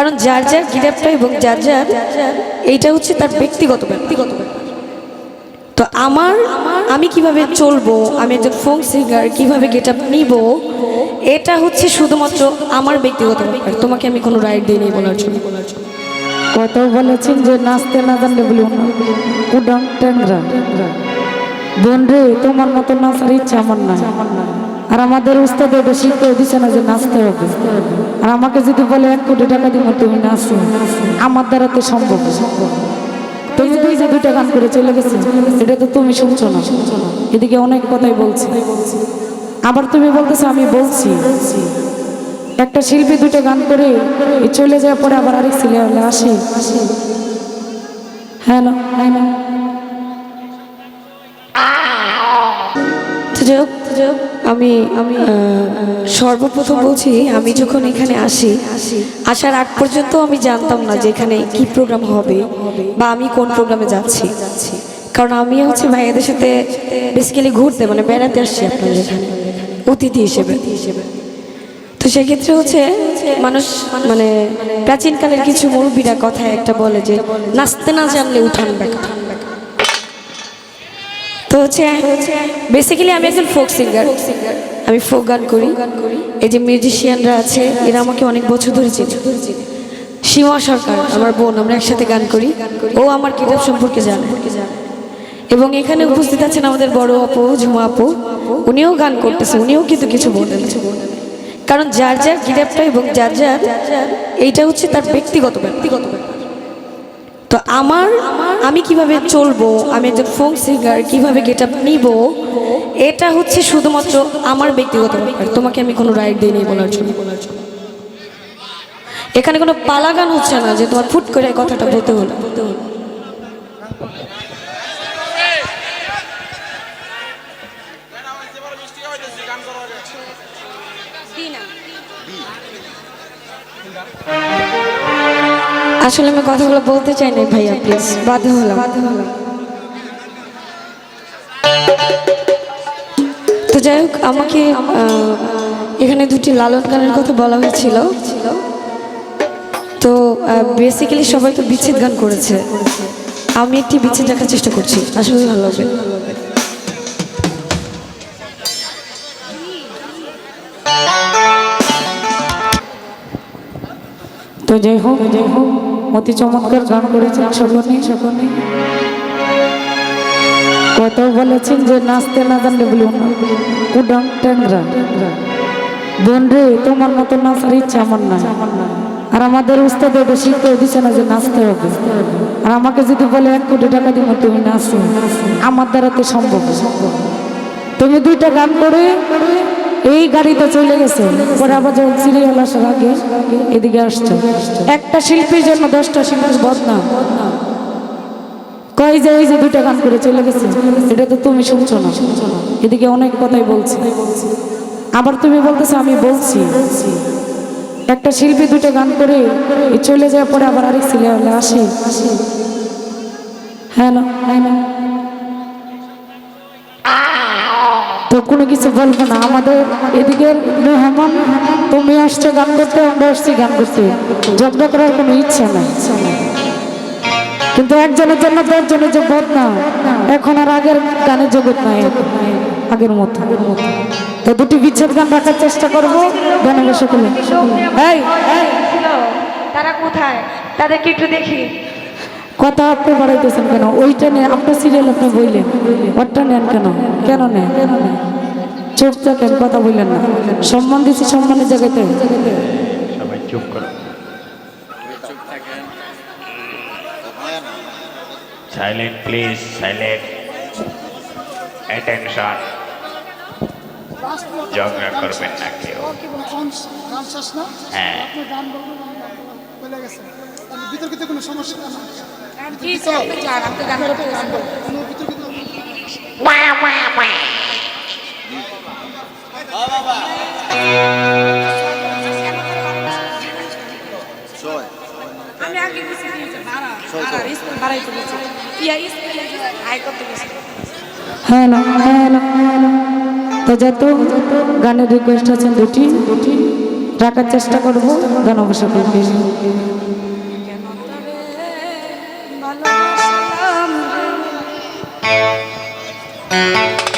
কারণ যার যার গিরাপটা এবং যার যার এইটা হচ্ছে তার ব্যক্তিগত ব্যক্তিগত তো আমার আমি কীভাবে চলবো আমি একজন ফোক সিঙ্গার কীভাবে গেট আপ নিব এটা হচ্ছে শুধুমাত্র আমার ব্যক্তিগত ব্যাপার। তোমাকে আমি কোনো রাইট দিইনি বলার জন্য। কত বলেছেন যে নাচতে না জানলে বলুন উডান ট্যাংরা। বোন রে তোমার মতো নাচার ইচ্ছা আমার নাই। আর আমাদের উস্তাদ এটা শিখতে দিচ্ছে না যে নাচতে হবে। আর আমাকে যদি বলে এক কোটি টাকা দিব তুমি নাচো। আমার দ্বারা তো সম্ভব। তুমি দুই যে দুইটা গান করে চলে গেছে এটা তো তুমি শুনছো না। এদিকে অনেক কথাই বলছি। আবার তুমি বলতেছো আমি বলছি। একটা শিল্পী দুটো গান করে চলে যাওয়ার পরে আবার আরেক ছেলে হলে আসে। হ্যাঁ না হ্যাঁ না। আমি আমি সর্বপ্রথম বলছি, আমি যখন এখানে আসি, আসার আগ পর্যন্ত আমি জানতাম না যে এখানে কি প্রোগ্রাম হবে বা আমি কোন প্রোগ্রামে যাচ্ছি। কারণ আমি হচ্ছে ভাইয়াদের সাথে বেসিক্যালি ঘুরতে মানে বেড়াতে আসছি আপনাদের এখানে, অতিথি হিসেবে। তো সেক্ষেত্রে হচ্ছে মানুষ মানে প্রাচীনকালের কিছু মুরব্বীরা কথায় একটা বলে যে, নাচতে না জানলে উঠান বেকা তো হচ্ছে বেসিক্যালি আমি একজন ফোক সিঙ্গার আমি ফোক গান করি। এই যে মিউজিশিয়ানরা আছে, এরা আমাকে অনেক বছর ধরে চেনে। সীমা সরকার, আমার বোন, আমরা একসাথে গান করি। ও আমার কিতাব সম্পর্কে জানে। এবং এখানে উপস্থিত আছেন আমাদের বড় আপু, ঝুমা আপু। উনিও গান করতেছে, উনিও কিন্তু কিছু বলেন। কারণ যার যার গিরাপটা এবং যার যার, এইটা হচ্ছে তার ব্যক্তিগত ব্যক্তিগত ব্যাপার। তো আমার, আমি কীভাবে চলবো, আমি একজন ফোক সিঙ্গার কীভাবে গেট আপ নিব, এটা হচ্ছে শুধুমাত্র আমার ব্যক্তিগত ব্যাপার। তোমাকে আমি কোনো রাইট দিইনি বলার জন্য। এখানে কোনো পালা গান হচ্ছে না যে তোমার ফুট করে কথাটা বলতে হলো। বলতে হলো আসলে আমি কথাগুলো বলতে চাই না ভাইয়া প্লিজ বাধ্য হলাম। তো যাই হোক, আমাকে এখানে দুটি লালন গানের কথা বলা হয়েছিল। তো বেসিক্যালি সবাই তো বিচ্ছেদ গান করেছে। আমি একটি বিচ্ছেদ রাখার চেষ্টা করছি। আসলে ভালো হবে। তো যাই হোক যাই হোক অতি চমৎকার গান করেছেন সকলে সকলে কত বলেছেন যে নাচতে না জানলে বলুন উডান ট্যাংরা বোন রে তোমার মতো নাচার ইচ্ছা আমার নাই আর আমাদের উস্তাদ এটা শিখতে দিচ্ছে না যে নাচতে হবে আর আমাকে যদি বলে এক কোটি টাকা দিব তুমি নাচো আমার দ্বারা তো সম্ভব তুমি দুইটা গান করে এই গাড়িতে চলে গেছে। পরে আবার যখন সিরিয়াল আসার আগে এদিকে আসছো। একটা শিল্পীর জন্য দশটা শিল্পীর বদনাম। কই যে এই যে দুইটা গান করে চলে গেছে। এটা তো তুমি শুনছো না। এদিকে অনেক কথাই বলছি। আবার তুমি বলতেছো, আমি বলছি। একটা শিল্পী দুইটা গান করে চলে যাওয়ার পরে আবার আরেক সিরিয়াল আসে। হ্যাঁ না হ্যাঁ না? কোনো কিছু বলব না। আমাদের এদিকের মেহমান তুমি আসছো গান করতে আমরা আসছি গান করতে। ঝগড়া করার কোনো ইচ্ছা নাই। কিন্তু একজনের জন্য দশজনের যে বোধ না এখন আর আগের গানের জগৎ নাই। আগের মতো। তো দুটি বিচ্ছেদ গান রাখার চেষ্টা করব গানে বসে এই তারা কোথায়? তাদেরকে একটু দেখি। কথা আপনি বাড়াইতেছেন কেন? ওইটা নেই আপনার সিরিয়াল আপনি বললেন ওরটা নেন কেন? কেন নেন কেন নেন? চুপ থাকেন কথা বললেন না সম্মান দিচ্ছি সম্মানের জায়গাতে সবাই চুপ করো সাইলেন্ট প্লিজ সাইলেন্ট অ্যাটেনশন ঝগড়া করবেন না কেউ হ্যাঁ আপনি গান বলবেন বলে গেছে তাহলে বিতর্কিত কোনো সমস্যা না কোনো বিতর্কিত আমি আগে গেছি স্কুল বাড়াইতে গেছি ইয়া স্কুল হাই করতে গেছি। হ্যাঁ না হ্যাঁ না হ্যাঁ না। তো যত গানের রিকোয়েস্ট আছেন দুটি দুটি রাখার চেষ্টা করব গান অবশ্য করব ভালোবাসলাম রে?